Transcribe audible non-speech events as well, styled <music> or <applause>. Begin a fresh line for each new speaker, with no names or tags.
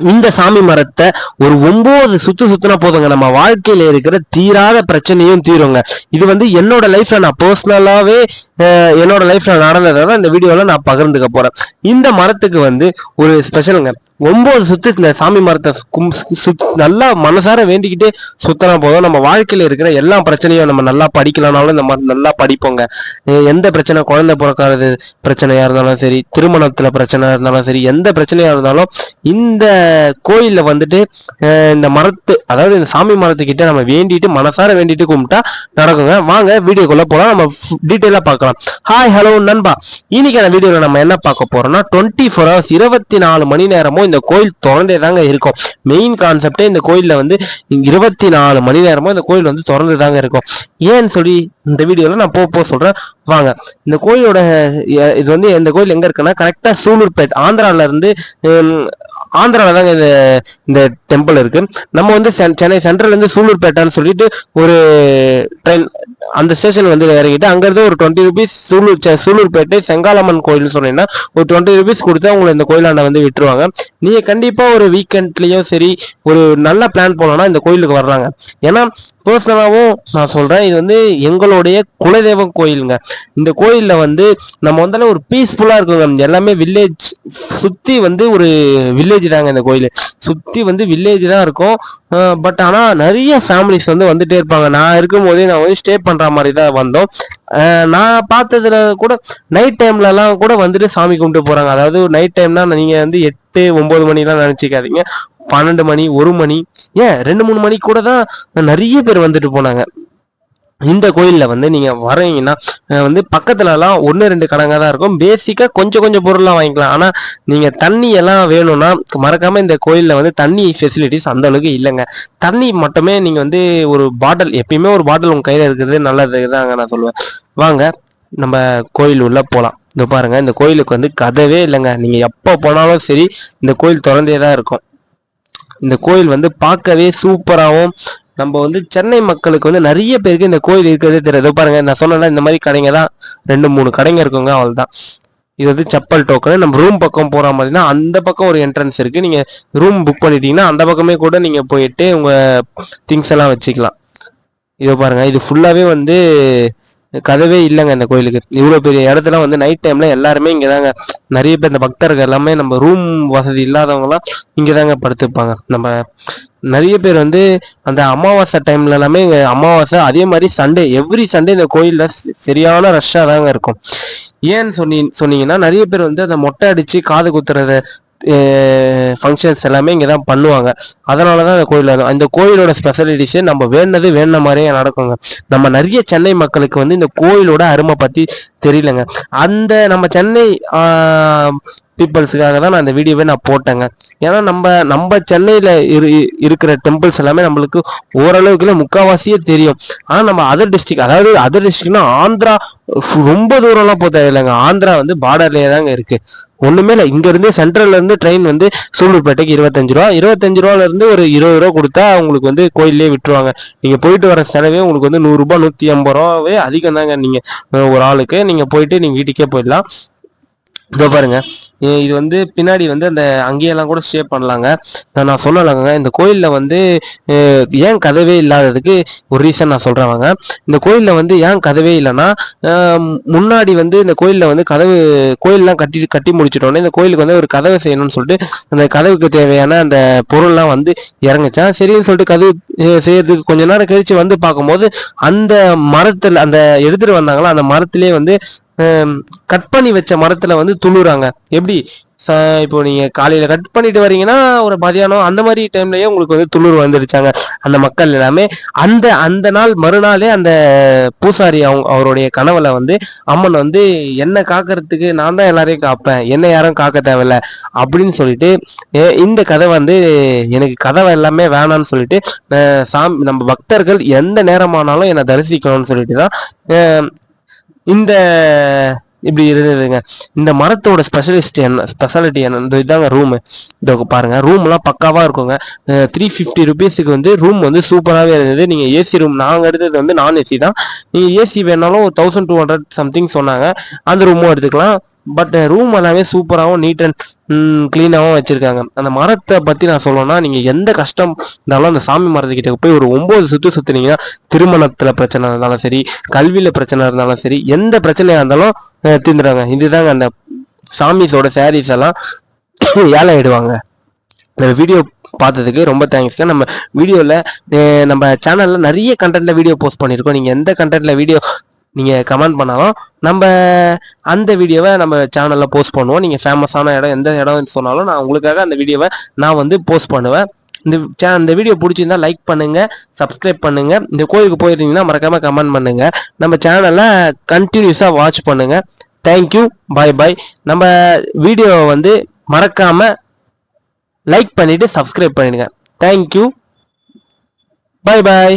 இந்த சாமி மரத்தை ஒரு ஒன்பது சுத்து சுத்தினா போதுங்க. நம்ம வாழ்க்கையில இருக்கிற தீராத பிரச்சனையும் தீருங்க. இது வந்து என்னோட லைஃப்ல நான் பர்சனலாவே என்னோட லைஃப்ல நடந்ததை தான் இந்த வீடியோவில் நான் பகிர்ந்துக்க போறேன். இந்த மரத்துக்கு வந்து ஒரு ஸ்பெஷலுங்க ஒன்பது சுத்து இந்த சாமி மரத்தை கும்- சுத் நல்லா மனசார வேண்டிக்கிட்டே சுத்தினா போதும். நம்ம வாழ்க்கையில் இருக்கிற எல்லா பிரச்சனையும் நம்ம நல்லா படிக்கலனாலும் இந்த மரம் நல்லா படிப்போங்க. எந்த பிரச்சனை? குழந்தை பிறக்காதது பிரச்சனையா இருந்தாலும் சரி திருமணத்துல பிரச்சனை இருந்தாலும் சரி எந்த பிரச்சனையா இருந்தாலும் இந்த கோயிலில் வந்துட்டு இந்த மரத்து அதாவது இந்த சாமி மரத்துக்கிட்ட நம்ம வேண்டிட்டு மனசார வேண்டிட்டு கும்பிட்டா நடக்குங்க. வாங்க வீடியோக்குள்ள போகலாம் நம்ம டீட்டெயிலாக பார்க்கலாம். ஹாய் ஹலோ நண்பா. இன்னைக்கான வீடியோவில் நம்ம என்ன பார்க்க போறோம்னா டுவெண்ட்டி ஃபோர் ஹவர்ஸ் இருபத்தி நாலு மணி நேரமும் இந்த கோயில் திறந்தே தாங்க இருக்கும். மெயின் கான்செப்டே இந்த கோயிலில் வந்து இருபத்தி நாலு மணி நேரமும் இந்த கோயில் வந்து திறந்து தாங்க இருக்கும். ஏன்னு சொல்லி இந்த வீடியோவில் நான் போக போக சொல்கிறேன் வாங்க. இந்த கோயிலோட இது வந்து இந்த கோயில் எங்கே இருக்குன்னா கரெக்டாக சூலூர்பேட் ஆந்திராவில் இருந்து ஆந்திராவில் தாங்க இந்த இந்த டெம்பிள் இருக்கு. நம்ம வந்து சென்- சென்னை சென்ட்ரல்ல இருந்து சூலூர்பேட்டான்னு சொல்லிட்டு ஒரு ட்ரெயின் அந்த ஸ்டேஷன் வந்து இறங்கிட்டு அங்க இருந்து ஒரு டுவெண்ட்டி ருபீஸ் சூலூர் சூலூர்பேட்டை செங்காலம்மன் கோயில்னு சொன்னீங்கன்னா ஒரு டுவெண்ட்டி ருபீஸ் கொடுத்தா உங்களை இந்த கோயிலாண்ட வந்து விட்டுருவாங்க. நீங்க கண்டிப்பா ஒரு வீக்கெண்ட்லயும் சரி ஒரு நல்ல பிளான் போனோம்னா இந்த கோயிலுக்கு வர்றாங்க ஏன்னா பர்சனலாகவும் நான் சொல்கிறேன் இது வந்து எங்களுடைய குலதெய்வம் கோயிலுங்க. இந்த கோயிலில் வந்து நம்ம வந்தாலும் ஒரு பீஸ்ஃபுல்லாக இருக்குங்க எல்லாமே வில்லேஜ் சுற்றி வந்து ஒரு வில்லேஜ் தாங்க இந்த கோயில். சுற்றி வந்து வில்லேஜ் தான் இருக்கும். பட் ஆனால் நிறைய ஃபேமிலிஸ் வந்து வந்துட்டே இருப்பாங்க. நான் இருக்கும்போதே நான் வந்து ஸ்டே பண்ணுற மாதிரி தான் வந்தோம். நான் பார்த்ததுல கூட நைட் டைம்லலாம் கூட வந்துட்டு சாமி கும்பிட்டு போகிறாங்க அதாவது நைட் டைம்னா நீங்கள் வந்து எட்டு ஒம்பது மணிலாம் நினச்சிக்காதீங்க. பன்னெண்டு மணி ஒரு மணி ஏன் ரெண்டு மூணு மணி கூட தான் நிறைய பேர் வந்துட்டு போனாங்க. இந்த கோயிலில் வந்து நீங்கள் வரீங்கன்னா வந்து பக்கத்துலலாம் ஒன்று ரெண்டு கடைங்க தான் இருக்கும். பேசிக்காக கொஞ்சம் கொஞ்சம் பொருள்லாம் வாங்கிக்கலாம். ஆனால் நீங்கள் தண்ணி எல்லாம் வேணும்னா மறக்காமல் இந்த கோயிலில் வந்து தண்ணி ஃபெசிலிட்டிஸ் அந்த அளவுக்கு இல்லைங்க. தண்ணி மட்டுமே நீங்கள் வந்து ஒரு பாட்டில் எப்பயுமே ஒரு பாட்டில் உங்கள் கையில் இருக்கிறது நல்லது தாங்க நான் சொல்லுவேன். வாங்க நம்ம கோயில் உள்ளே போகலாம் இந்த பாருங்கள் இந்த கோயிலுக்கு வந்து கதவே இல்லைங்க. நீங்கள் எப்போ போனாலும் சரி இந்த கோயில் திறந்தே தான் இருக்கும். இந்த கோயில் வந்து பார்க்கவே சூப்பராகவும் நம்ம வந்து சென்னை மக்களுக்கு வந்து நிறைய பேருக்கு இந்த கோயில் இருக்கிறதே தெரியாது. பாருங்க நான் சொன்னேன்னா இந்த மாதிரி கடைங்க தான் ரெண்டு மூணு கடைங்க இருக்குங்க அவ்வளவுதான். இது வந்து செப்பல் டோக்கன் நம்ம ரூம் பக்கம் போகிற மாதிரினா அந்த பக்கம் ஒரு என்ட்ரன்ஸ் இருக்குது நீங்கள் ரூம் புக் பண்ணிட்டீங்கன்னா அந்த பக்கமே கூட நீங்கள் போயிட்டு உங்கள் திங்ஸ் எல்லாம் வச்சுக்கலாம். இதோ பாருங்க இது ஃபுல்லாகவே வந்து கதவே இல்லைங்க இந்த கோயிலுக்கு. இவ்வளோ பெரிய இடத்துல வந்து நைட் டைம்ல எல்லாருமே இங்கே தாங்க நிறைய பேர் இந்த பக்தர்கள் எல்லாமே நம்ம ரூம் வசதி இல்லாதவங்கலாம் இங்கே தாங்க படுத்துப்பாங்க. நம்ம நிறைய பேர் வந்து அந்த அமாவாசை டைம்ல எல்லாமே இங்கே அமாவாசை அதே மாதிரி சண்டே எவ்ரி சண்டே இந்த கோயிலில் சரியான ரஷ்ஷாக தாங்க இருக்கும். ஏன்னு சொன்னி சொன்னீங்கன்னா நிறைய பேர் வந்து அந்த மொட்டை அடிச்சு காது குத்துறத ஃபங்க்ஷன்ஸ் எல்லாமே இங்கே தான் பண்ணுவாங்க. அதனால தான் அந்த கோயில் வரும். அந்த கோயிலோட ஸ்பெஷலிட்டிஸே நம்ம வேண்டது வேணுன மாதிரியே நடக்குங்க. நம்ம நிறைய சென்னை மக்களுக்கு வந்து இந்த கோயிலோட அருமை பற்றி தெரியலங்க. அந்த நம்ம சென்னை பீப்புள்ஸுக்காக தான் நான் அந்த வீடியோவே நான் போட்டேங்க. ஏன்னா நம்ம நம்ம சென்னையில் இரு இருக்கிற டெம்பிள்ஸ் எல்லாமே நம்மளுக்கு ஓரளவுக்குல முக்கால்வாசியே தெரியும். ஆனால் நம்ம அதர் டிஸ்ட்ரிக்ட் அதாவது அதர் டிஸ்ட்ரிக்ட்னா ஆந்திரா ஃபு- ரொம்ப தூரம்லாம் போக தேவையில்லைங்க ஆந்திரா வந்து பார்டர்லேயே தாங்க இருக்குது ஒண்ணுமே இல்லை. இங்க இருந்து சென்ட்ரல்ல இருந்து ட்ரெயின் வந்து சூலூர்பேட்டைக்கு இருபத்தஞ்சு ரூபா. இருபத்தஞ்சு ரூபால இருந்து ஒரு இருபது ரூபா கொடுத்தா உங்களுக்கு வந்து கோயிலே விட்டுருவாங்க. நீங்கள் போயிட்டு வர செலவே உங்களுக்கு வந்து நூறு ரூபாய் நூத்தி ஐம்பது ரூபாவே அதிகம் தாங்க நீங்க ஒரு ஆளுக்கு. நீங்க போயிட்டு நீங்க வீட்டுக்கே போயிடலாம். இதோ பாருங்க. இது வந்து பின்னாடி வந்து அந்த அங்கேயெல்லாம் கூட ஸ்டே பண்ணலாங்க. நான் சொல்லலாங்க சொல்லலைங்க. இந்த கோயிலில் வந்து ஏன் கதவே இல்லாததுக்கு ஒரு ரீசன் நான் சொல்கிறேன் வாங்க. இந்த கோயிலில் வந்து ஏன் கதவே இல்லைன்னா முன்னாடி வந்து இந்த கோயிலில் வந்து கதவு கோயிலெலாம் கட்டி கட்டி முடிச்சிட்டோன்னே இந்த கோயிலுக்கு வந்து ஒரு கதவை செய்யணும்னு சொல்லிட்டு அந்த கதவுக்கு தேவையான அந்த பொருள்லாம் வந்து இறங்குச்சா. சரின்னு சொல்லிட்டு கதவு செய்யறதுக்கு கொஞ்ச நேரம் கழிச்சு வந்து பார்க்கும்போது அந்த மரத்தில் அந்த எடுத்துகிட்டு வந்தாங்களா அந்த மரத்திலே வந்து கட் பண்ணி வச்ச மரத்துல வந்து துளுறாங்க எப்படி? ச- இப்போ நீங்க காலையில கட் பண்ணிட்டு வரீங்கன்னா ஒரு மதியானம் அந்த மாதிரி டைம்லயே உங்களுக்கு வந்து துளிர் வந்துருச்சாங்க. அந்த மக்கள் எல்லாமே அந்த அந்த நாள் மறுநாளே அந்த பூசாரி அவங்க அவருடைய கனவுல வந்து அம்மன் வந்து என்ன காக்கிறதுக்கு நான் தான் எல்லாரையும் காப்பேன். என்ன யாரும் காக்க தேவையில்ல. அப்படின்னு சொல்லிட்டு "ஏ, இந்த கதை வந்து எனக்கு கதவை எல்லாமே வேணாம்னு சொல்லிட்டு சாமி நம்ம பக்தர்கள் எந்த நேரமானாலும் என்னை தரிசிக்கணும்னு சொல்லிட்டு தான் இந்த இப்படி இருந்ததுங்க இந்த மரத்தோட ஸ்பெஷலிஸ்ட் என்ன ஸ்பெஷாலிட்டி என்ன இந்த இதாங்க ரூமு இதோ பாருங்க ரூம்லாம் பக்காவாக இருக்குங்க. த்ரீ ஃபிஃப்டி ருபீஸுக்கு வந்து ரூம் வந்து சூப்பராகவே இருந்தது. நீங்கள் ஏசி ரூம் நாங்கள் எடுத்தது வந்து நான் ஏசி தான். நீங்கள் ஏசி வேணாலும் தௌசண்ட் டூ ஹண்ட்ரட் சம்திங் சொன்னாங்க. அந்த ரூமும் எடுத்துக்கலாம். பட் ரூம் uh, எல்லாமே சூப்பராகவும் நீட் அண்ட் க்ளீனாகவும் வச்சிருக்காங்க. அந்த மரத்தை பற்றி நான் சொல்லணும்னா நீங்கள் எந்த கஷ்டம் இருந்தாலும் அந்த சாமி மரத்துக்கிட்ட போய் ஒரு ஒம்பது சுற்று சுற்றுனீங்கன்னா திருமணத்தில் பிரச்சனை இருந்தாலும் சரி கல்வியில் பிரச்சனை இருந்தாலும் சரி எந்த பிரச்சனையாக இருந்தாலும் தீர்ந்துடுவாங்க இதுதாங்க அந்த சாமிஸோட சாரீஸ் எல்லாம் <coughs> ஏழை ஆயிடுவாங்க இந்த வீடியோ பார்த்ததுக்கு ரொம்ப தேங்க்ஸ்ங்க நம்ம வீடியோவில் நம்ம சேனலில் நிறைய கண்டென்ட்டில் வீடியோ போஸ்ட் பண்ணியிருக்கோம். நீங்கள் எந்த கண்டென்ட்ல வீடியோ நீங்கள் கமெண்ட் பண்ணாலும் நம்ம அந்த வீடியோவை நம்ம சேனலில் போஸ்ட் பண்ணுவோம். நீங்கள் ஃபேமஸான இடம் எந்த இடம் சொன்னாலும் நான் உங்களுக்காக அந்த வீடியோவை நான் வந்து போஸ்ட் பண்ணுவேன். இந்த சே இந்த வீடியோ பிடிச்சிருந்தா லைக் பண்ணுங்க சப்ஸ்கிரைப் பண்ணுங்க. இந்த கோயிலுக்கு போயிருந்தீங்கன்னா மறக்காம கமெண்ட் பண்ணுங்க. நம்ம சேனலை கண்டினியூஸாக வாட்ச் பண்ணுங்க. தேங்க்யூ பாய் பாய் நம்ம வீடியோவை வந்து மறக்காம லைக் பண்ணிட்டு சப்ஸ்கிரைப் பண்ணிடுங்க. தேங்க்யூ பாய் பாய்